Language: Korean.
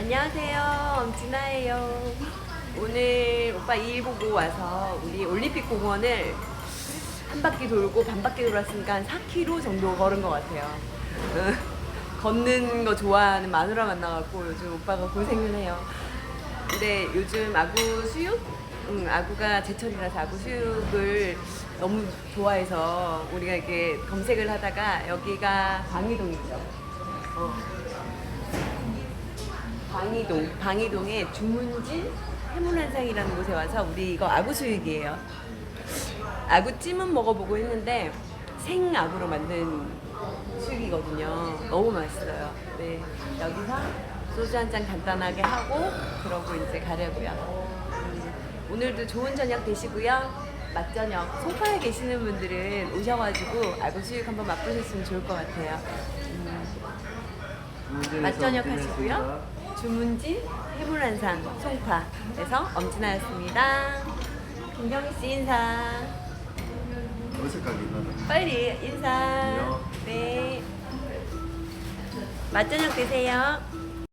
안녕하세요. 엄진아예요. 오늘 오빠 일 보고 와서 우리 올림픽 공원을 한 바퀴 돌고 반 바퀴 돌았으니까 한 4km 정도 걸은 것 같아요. 응. 걷는 거 좋아하는 마누라 만나갖고 요즘 오빠가 고생을 해요. 근데 요즘 아구 수육? 응, 아구가 제철이라서 아구 수육을 너무 좋아해서 우리가 이렇게 검색을 하다가 여기가 방이동이죠. 방이동, 방이동에 주문진 해물한상이라는 곳에 와서 우리 이거 아구 수육이에요. 아구찜은 먹어보고 했는데 생아구로 만든 수육이거든요. 너무 맛있어요. 네, 여기서 소주 한 잔 간단하게 하고 그러고 이제 가려고요. 음, 오늘도 좋은 저녁 되시고요. 맛저녁 송파에 계시는 분들은 오셔가지고 아구 수육 한번 맛보셨으면 좋을 것 같아요. 음, 맛저녁 하시고요. 주문진 해물한상 송파에서 엄진아였습니다. 김경희 씨 인사. 어색하게. 빨리 인사. 네. 맛 저녁 되세요.